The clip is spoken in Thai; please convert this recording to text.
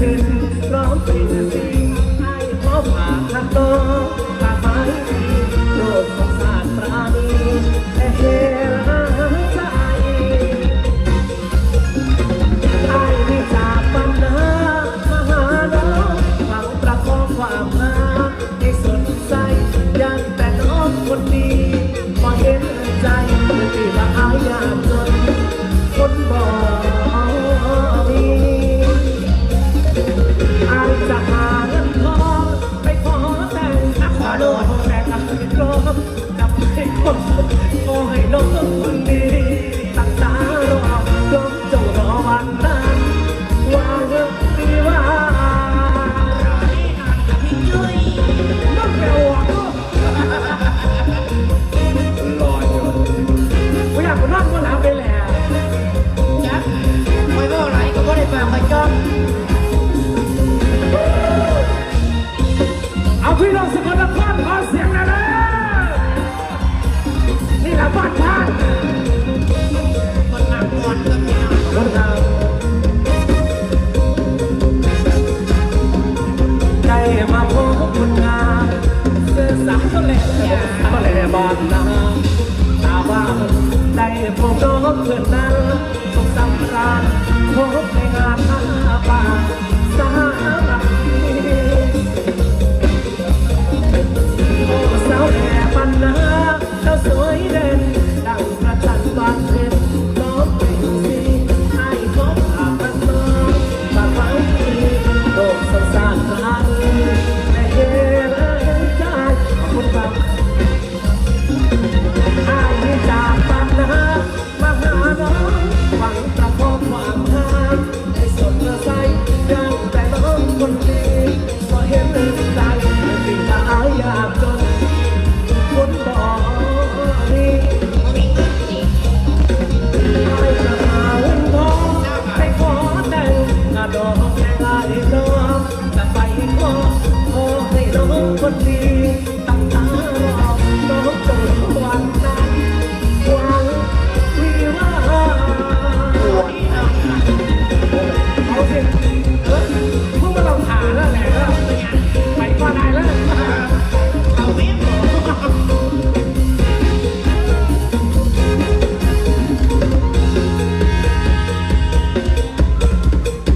ถึงร้องเพลนสิ่งให้พ่อผ่าทักต้น โอให้น้องคนดีตั้งตารอน้องเจ้ารอวันนั้นวาเรื่องดีว่าน้องแกวะรออยู่ไม่ยากคนนั่งหลับไปแล้วจักไม่ว่าอะไก็ไม่ได้ฟังไปจ้เอาพี่น้องสกลนครขาเสียงนะ มาพบคนงามเสื้อสาวแหล่แหล่บานนาตาว่าได้พบน้องเพื่อนนั้นสงสารพบในงาน のこと